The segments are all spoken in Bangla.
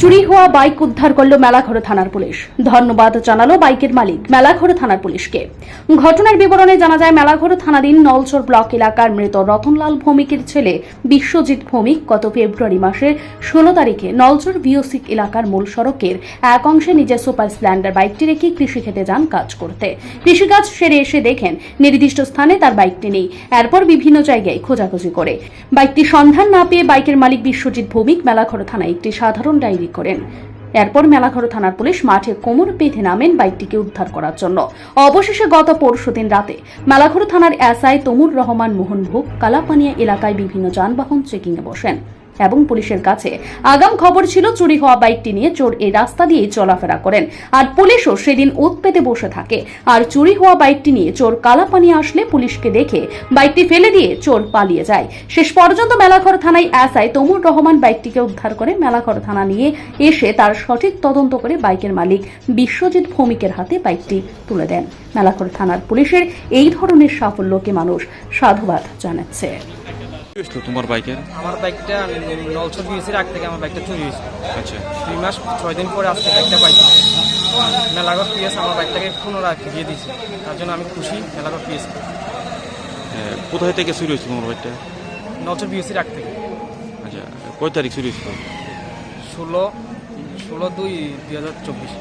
চুরি হওয়া বাইক উদ্ধার করল মেলাঘর থানার পুলিশ। ধন্যবাদ জানালো বাইকের মালিক মেলাঘর থানার পুলিশকে। ঘটনার বিবরণে জানা যায়, মেলাঘর থানাধীন নলচর ব্লক এলাকার মৃত রতনলাল ভৌমিকের ছেলে বিশ্বজিৎ ভৌমিক গত ফেব্রুয়ারি মাসের ষোলো তারিখে নলচর ভিওসিক এলাকার মূল সড়কের এক অংশে নিজের সুপার স্প্লেন্ডার বাইকটি রেখে কৃষিক্ষেতে যান কাজ করতে। কৃষিকাজ সেরে এসে দেখেন, নির্দিষ্ট স্থানে তার বাইকটি নেই। এরপর বিভিন্ন জায়গায় খোঁজাখুঁজি করে। বাইকটি সন্ধান না পেয়ে বাইকের মালিক বিশ্বজিৎ ভৌমিক মেলাঘর থানায় একটি সাধারণ ডায়েরি করেন। এরপর মেলাঘর থানার পুলিশ মাঠে কোমর বেঁধে নামেন বাইকটিকে উদ্ধার করার জন্য। অবশেষে গত পরশুদিন রাতে মেলাঘর থানার এসআই তমুর রহমান মোহন ভোগ কালাপানিয়া এলাকায় বিভিন্ন যানবাহন চেকিংয়ে বসেন। এবং পুলিশের কাছে আগাম খবর ছিল চুরি হওয়া বাইকটি নিয়ে চোর এই রাস্তা দিয়েই চলাফেরা করেন। আর পুলিশও সেদিন ওত পেতে বসে থাকে। আর চুরি হওয়া বাইকটি নিয়ে চোর কালাপানি আসলে পুলিশকে দেখে বাইকটি ফেলে দিয়ে চোর পালিয়ে যায়। শেষ পর্যন্ত মেলাঘর থানায় এসআই তমুর রহমান বাইকটিকে উদ্ধার করে মেলাঘর থানা নিয়ে এসে তার সঠিক তদন্ত করে বাইকের মালিক বিশ্বজিৎ ভৌমিকের হাতে বাইকটি তুলে দেন। মেলাঘর থানার পুলিশের এই ধরনের সাফল্যকে মানুষ সাধুবাদ জানাচ্ছে। হয়েছিল তোমার বাইকের? আমার বাইকটা নলছর বিএসির আগ থেকে আমার বাইকটা চুরি হয়েছে। আচ্ছা। দুই মাস ছয় দিন পরে আজকে বাইকটা পাইছি। মেলাঘর পিএস আমার বাইকটাকে পুনরায় ফিরিয়ে দিয়েছে। তার জন্য আমি খুশি মেলাঘর পিএস হ্যাঁ, কোথায় থেকে চুরি হয়েছিল তোমার বাইকটা? নলছর বিএসির আগ থেকে। আচ্ছা কয় তারিখ চুরি হয়েছিল? ষোলো ষোলো দুই দুই হাজার চব্বিশ।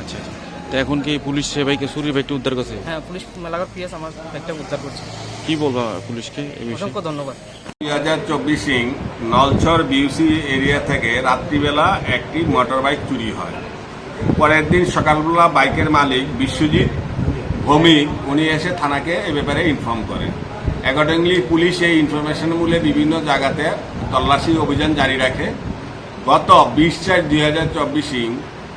আচ্ছা আচ্ছা। তো এখন কি পুলিশ সে বাইকে চুরির বাইকটা উদ্ধার করছে? হ্যাঁ পুলিশ মেলাঘর পিএস আমার বাইকটা উদ্ধার করছে। কি বলবা পুলিশকে এই বিষয়ে? অসংখ্য ধন্যবাদ। দুই হাজার চব্বিশিং নলছর বিউসি এরিয়া থেকে রাত্রিবেলা একটি মোটর বাইক চুরি হয়। পরের দিন সকালবেলা বাইকের মালিক বিশ্বজিৎ ভৌমিক উনি এসে থানাকে এ ব্যাপারে ইনফর্ম করেন। অ্যাকর্ডিংলি পুলিশ এই ইনফরমেশন মূলে বিভিন্ন জায়গাতে তল্লাশি অভিযান জারি রাখে। গত বিশ চার দুই হাজার চব্বিশিং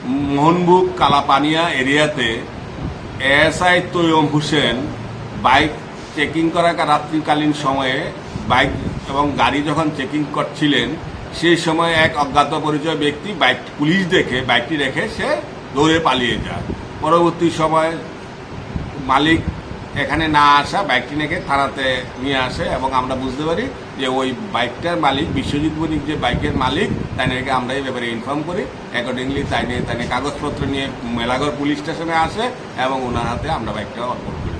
মোহনবুক কালাপানিয়া এরিয়াতে ASI Taiyem Hossain bike checking করা রাত্রিকালীন সময়ে বাইক এবং গাড়ি যখন চেকিং করছিলেন, সেই সময় এক অজ্ঞাত পরিচয় ব্যক্তি বাইক পুলিশ দেখে, বাইকটি রেখে সে দৌড়ে পালিয়ে যায়। পরবর্তী সময় মালিক এখানে না আসা বাইকটি রেখে থানাতে নিয়ে আসে এবং আমরা বুঝতে পারি যে ওই বাইকটার মালিক বিশ্বজিৎ বণিক যে বাইকের মালিক তাই নাকি আমরা এই ব্যাপারে ইনফর্ম করি। অ্যাকর্ডিংলি তাই নিয়ে তাই কাগজপত্র নিয়ে মেলাঘর পুলিশ স্টেশনে আসে এবং ওনার হাতে আমরা বাইকটা অর্পণ করি।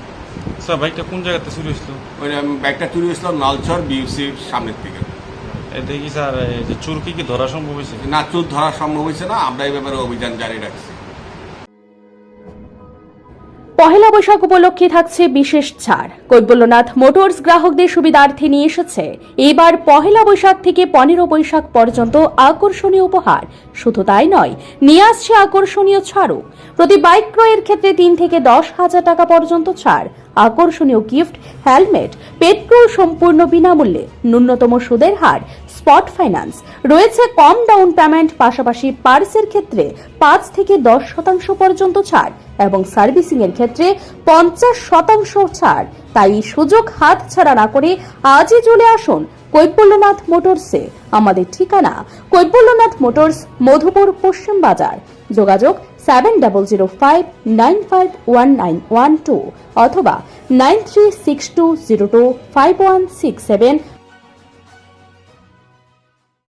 স্যার বাইকটা কোন জায়গাতে চুরি হয়েছিল? ওই বাইকটা চুরি হয়েছিল নলছর বিউসির সামনের থেকে দেখি স্যার চোর কি কি ধরা সম্ভব হয়েছে? না চুর ধরা সম্ভব হয়েছে না আমরা এই ব্যাপারে অভিযান জারি রাখছি। পহেলা বৈশাখ উপলক্ষে থাকছে বিশেষ ছাড়। কৈবল্যনাথ মোটরস গ্রাহকদের সুবিধার্থে নিয়ে এসেছে। এবার পহেলা বৈশাখ থেকে পনেরো বৈশাখ পর্যন্ত আকর্ষণীয় উপহার। শুধু তাই নয়, নিয়ে আসছে আকর্ষণীয় ছাড়ও। প্রতি বাইক ক্রয়ের ক্ষেত্রে তিন থেকে দশ হাজার টাকা পর্যন্ত ছাড়। আকর্ষণীয় গিফট, হেলমেট, পেট্রোল সম্পূর্ণ বিনামূল্যে। ন্যূনতম সুদের হার স্পট ফাইন্যান্স। রয়েছে কম ডাউন পেমেন্ট, পাশাপাশি পার্সের ক্ষেত্রে পাঁচ থেকে দশ শতাংশ পর্যন্ত ছাড় এবং সার্ভিসিং এর ক্ষেত্রে পঞ্চাশ শতাংশ ছাড়। তাই সুযোগ হাত ছাড়া না করে আজই চলে আসুন কৈবল্যনাথ মোটরসে। আমাদের ঠিকানা কৈবল্যনাথ মোটরস, মধুপুর, পশ্চিম বাজার। যোগাযোগ seven double zero five nine five one nine one two অথবা nine three six two zero two five one six seven